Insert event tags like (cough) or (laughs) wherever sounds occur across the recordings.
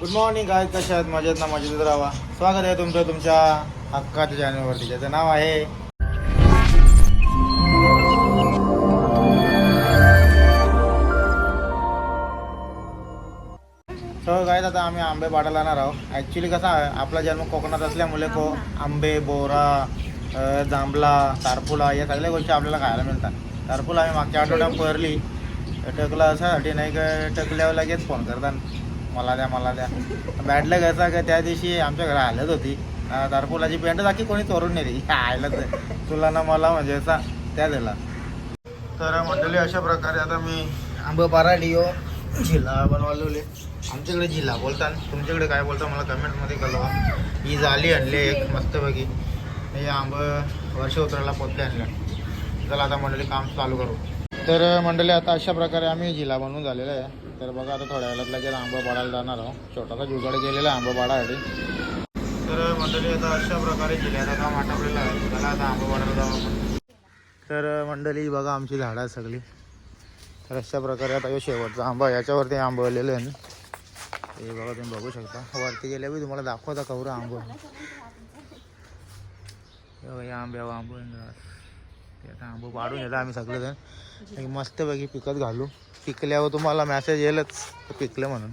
Good morning काय कशा आहेत? मजेत ना? मजेत राहा स्वागत आहे तुमचं तुमच्या हक्काच्या चॅनलवरती ज्याचं नाव आहे so काय आता आम्ही आंबे पाडायला येणार आहोत. ॲक्च्युली कसा आहे आपला जन्म कोकणात असल्यामुळे को आंबे बोरा जांभला जांभळा या सगळ्या गोष्टी आपल्याला खायला मिळतात. तारपुला आम्ही मागच्या आठवड्यात पेरली. टकला असासाठी नाही का टकल्यावर लगेच फोन करतात मला द्या मला द्या. बॅटलं घ्यायचा का त्या दिवशी आमच्या घरा आलत होती. अ, तारफुलाची पेंट दाखी कोणी चोरून नेली. (laughs) आयला तुला ना मला म्हणजे असा त्या दिला. तर मंडळी अशा प्रकारे आता मी आंब पाराडी हो झिला बनवलेले. आमच्याकडे झिला बोलता तुमच्याकडे काय बोलता मला कमेंटमध्ये कळवा. ही झाली आणली एक मस्तपैकी. हे आंब वर्ष उतरायला पोतले आणले. चला आता मंडळी काम चालू करू. तर मंडळी आता अशा प्रकारे आम्ही झिला बनवून झालेला आहे. तर बघा आता थोड्या वेळात लगेच आंबा पाडायला जाणार आहोत. छोटासा जुगाड गेलेला आहे आंबा पाडासाठी तर मंडळी आता अशा प्रकारे जिल्ह्याचं काम आटपलेलं आहे. चला आता आंबा पाडायला जाऊ आपण. तर मंडळी बघा आमची झाडं आहेत सगळी. तर अशा प्रकारे आता शेवटचा आंबा याच्यावरती आंबवलेले आहे हे बघा तुम्ही बघू शकता. वरती गेल्या बी तुम्हाला दाखवता कवरा आंब. हे आंबे आता आंबो पाडून येतो आम्ही सगळेजण. एक मस्तपैकी पिकत घालू. पिकल्यावर तुम्हाला मेसेज येईलच. पिकलं म्हणून.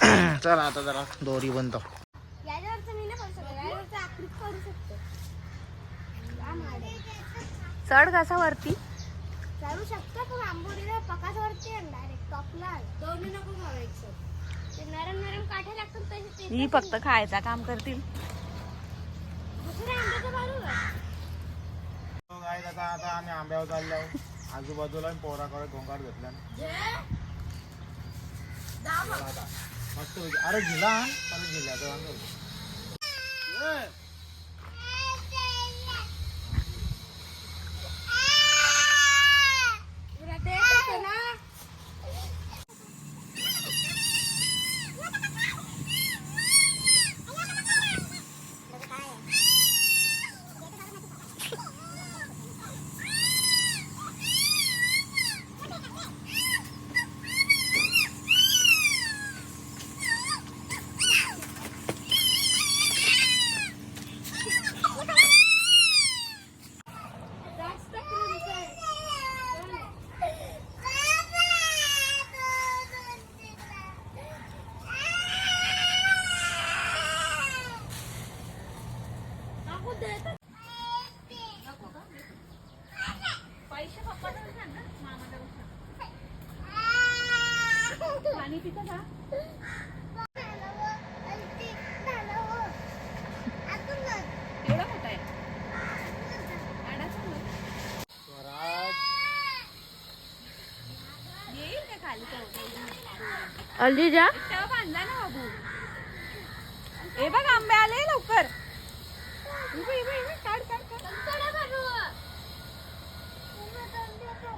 (clears throat) चला आता जरा दोरी बनतो. चढ कसा वरती? चालू शकतो पण आंबोलीला पकासवरती डायरेक्ट टॉपला दोन्ही नको घालायचं ते नरम नरम काठे लागतात तसे ते ही फक्त खायचा काम करतील. दुसऱ्या आंब्याचं बाजू आहे. आता आता आम्ही आंब्यावर चाललो आजूबाजूला पोराकडे घोंगाट घेतला मस्त अरे झिला पण झिल्याचं झिला नाही. ए, तुला ते येतं ना जास्त क्रीमचं टाकू दे तर. पैसे पप्पाकडे सांग ना मामाकडे पाणी पितं का एवढा मोठा आहे आडाचा मग. स्वराज तेव्हा बांधला ना बाबू. हे बघ आंबे आले लवकर. इबे, इबे, इबे, काढ काढ काढ.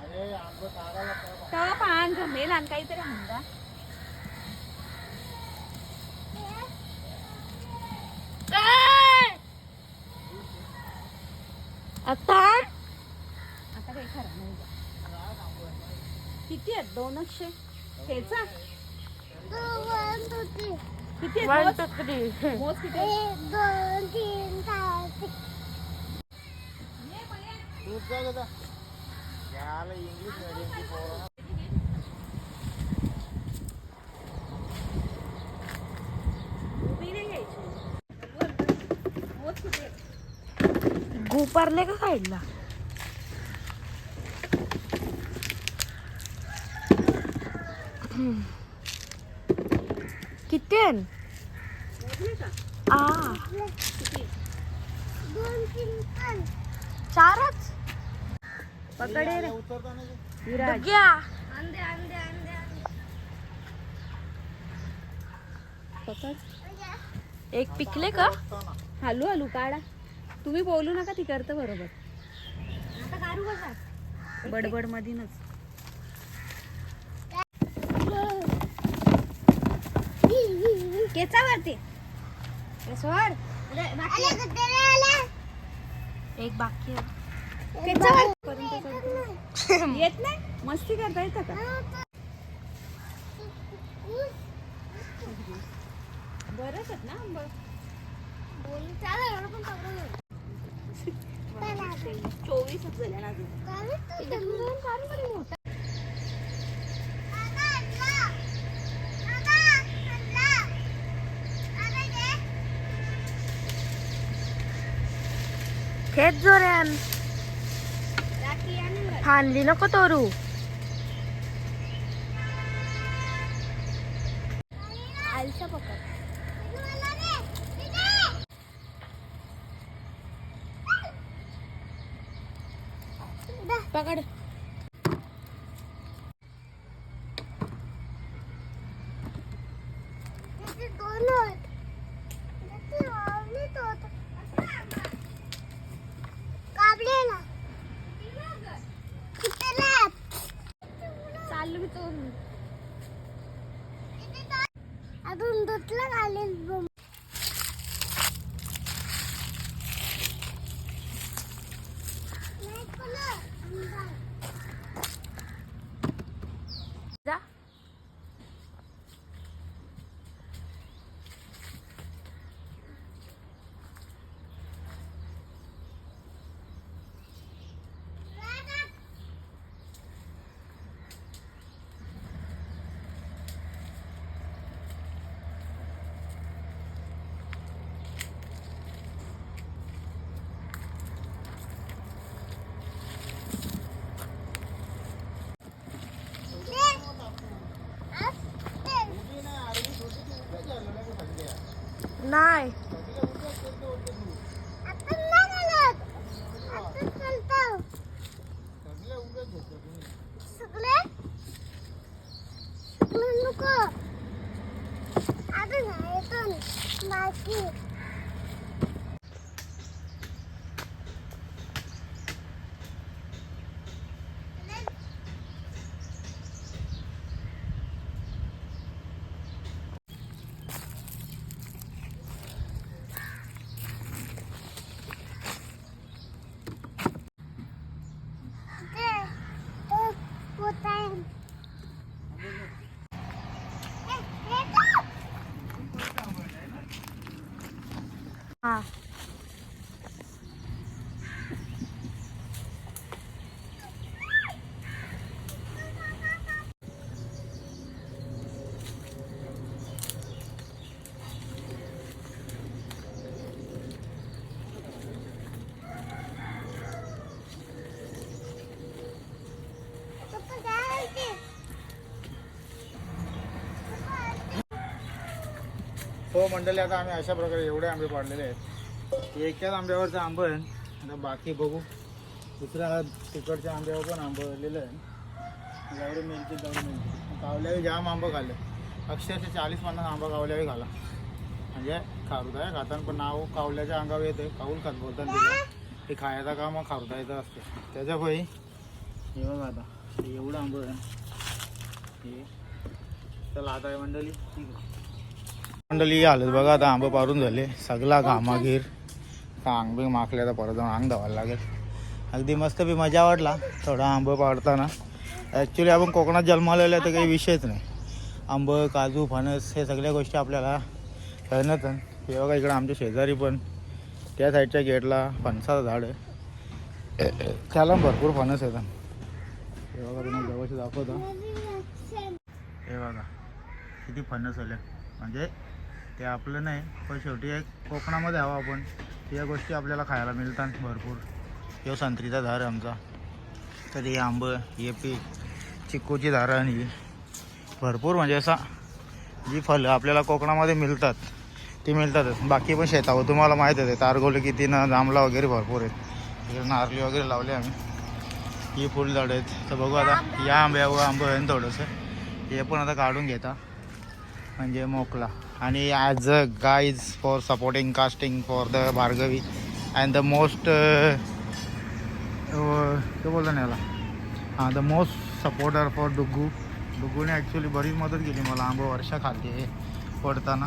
अरे आंबं काढायला पाहिजे. तेव्हा पान जमेल आणि काहीतरी आता आता काही खरं नाही बा. किती आहेत दोनशे ठेचा किती आहेत मोज? मोज किती आहेत? दोन तीन चार दूध जा गं जा. याला इंग्लिश medium ची पोरं. उभी नाही घ्यायची. मोज किती आहेत? गोपारले का साईडला किती चारच? पकडे रे. एक पिकले का. हालू हालू काढा. तुम्ही बोलू नका ती करतं बरोबर. बडबड मधीनच. केचावरती केसवर एक बाकी करतो. येत नाही. मस्ती करता येतं का? बरंच आहेत ना आंबा. (laughs) चोवीसच झाल्या ना જોરેમ ફાંદી નો કોતોરું આલસા પકડ પકડ अजून दुधला घालेल इथून बाकी ते तो होता है ए, ए, तो. हा पप्पा काय ते हो मंडळी आता आम्ही अशा प्रकारे एवढे आंबे पाडलेले आहेत. एकाच आंब्यावरचं आंब आहे. आता बाकी बघू. दुसऱ्या तिकडच्या आंब्यावर पण आंबं आलेलं आहे जाऊन मिळते जाऊन मिळते कावल्यावी जाम आंबं खाल्ले. अक्षरशः चाळीस पन्नास आंबा कावल्यावी खाला. म्हणजे खारुदा आहे खाताना पण नाव कावल्याच्या अंगावर येते काऊल खात बोलताना तिला. ते खायचा का मग खारुदा येतं असते. त्याच्या पायी हे बघा आता. एवढं आंबं आहे. हे. चला आता आहे मंडळी. ठीक आहे. मंडळी हालत बघा आता आंबे पारून झाले. सगळा घामागीर अंग बिंग माखले आता परत जाऊन अंग धावायला लागेल. अगदी मस्त बी मजा वाटला थोडा आंबं पाडताना. ॲक्च्युली आपण कोकणात जन्मालेलं आहे तर काही विषयच नाही. आंबं काजू फणस हे सगळ्या गोष्टी आपल्याला कळणच हे बघा इकडं आमच्या शेजारी पण. त्या साईडच्या गेटला फणसाचं झाड आहे. त्याला भरपूर फणस येतात हे बघा तुम्ही जवळशी दाखवतो. हे बघा किती फणस आले. म्हणजे ते आपलं नाही पण शेवटी एक कोकणामध्ये हवं आपण. या गोष्टी आपल्याला खायला मिळतात भरपूर. यो संत्रीचा झाड आहे आमचा. तर हे आंब हे पीक चिक्कूची झाडं आणि ही. भरपूर म्हणजे असा जी फळं आपल्याला कोकणामध्ये मिळतात ती मिळतातच. बाकी पण शेतावर तुम्हाला माहीत आहे तारगोले किती ना जांभला वगैरे भरपूर आहेत. इकडे नारळी वगैरे लावले आम्ही. ही फुलझाडं आहेत. तर बघू आता या आंब्यावर आंबं आहे ना थोडंसं. हे पण आता काढून घेता. म्हणजे मोकला आणि as a guys for supporting casting for the Bhargavi and the most काय बोलतो ना याला. हां the most supporter for Duggu डुग्गूने actually बरीच मदत केली मला आंबं वर्षा खालते हे पडताना.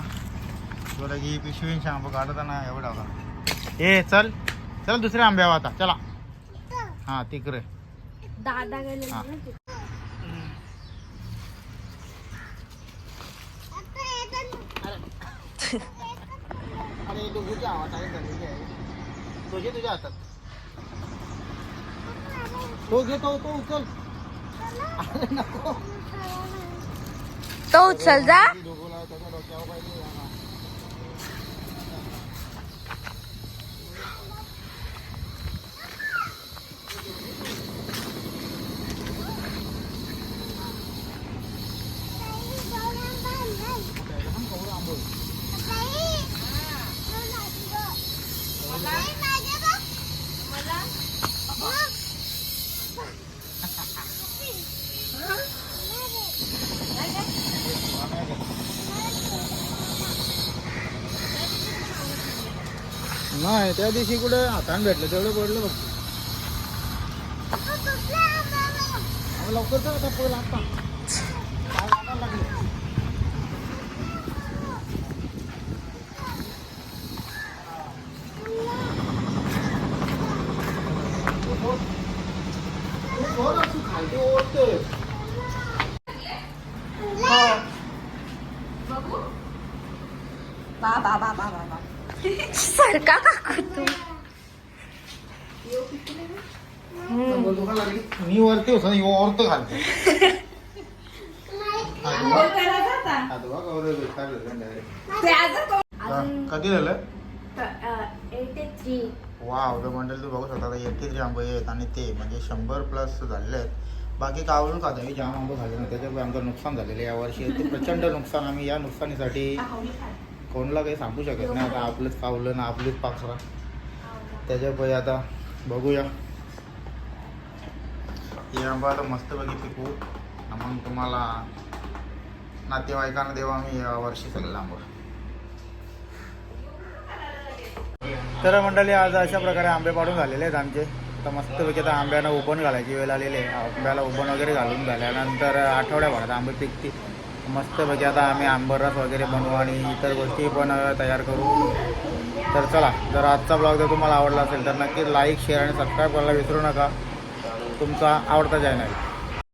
बरं की पिशवींचे आंबं काढताना एवढा होता. ए चल चल दुसऱ्या आंब्यावर आता चला. हां तिकडे. दादा हां. अरे डुगूच्या आवाज आहे तुझे तुझ्या हातात तो घे तो तो उचल नको तो उचल जा डोक्यावर पाहिजे या ना. त्याला पण कवळं आंबोळी. नाही त्या दिवशी कुठे हाताने भेटलं तेवढं पडलं अहो, लवकर कर आता पोल आता लागले. तू सोड ना, तू खालती ओढतोय. बा बा बा बा बा सरका काकू तू. मी वरती होतो ना, वरती घालतो झालं कधी झालं वाव द मंडळ तू बघू शकता एटी थ्री आंबे आहेत आणि ते म्हणजे शंभर प्लस झालेले आहेत. बाकी कावळून खात? आहे जाम आंबे खाल्ले ना त्याच्यामुळे आमचं नुकसान झालेलं आहे. यावर्षी ते प्रचंड नुकसान आम्ही या नुकसानीसाठी कोणाला काही सांगू शकत नाही. आता आपलंच पावलं ना आपलीच पाखरा. त्याच्यामुळे आता बघूया. हे आंबा आता मस्तपैकी पिकू आणि मग तुम्हाला नातेवाईकांना देवा आम्ही यावर्षी सगळं आंबा. तर मंडळी आज अशा प्रकारे आंबे पाडून झालेले आहेत आमचे. तर मस्तपैकी आता आंब्यानं उबण घालायची वेळ आलेली आहे. आंब्याला उबण वगैरे घालून झाल्यानंतर आठवड्याभरात आंबे पिकतील. मस्तपैकी आता आम्ही आंबरस वगैरे बनवू आणि इतर गोष्टी पण तयार करू. तर चला जर आजचा ब्लॉग जर तुम्हाला आवडला असेल तर नक्की लाईक शेअर आणि सबस्क्राईब करायला विसरू नका. तुमचा आवडता चॅनल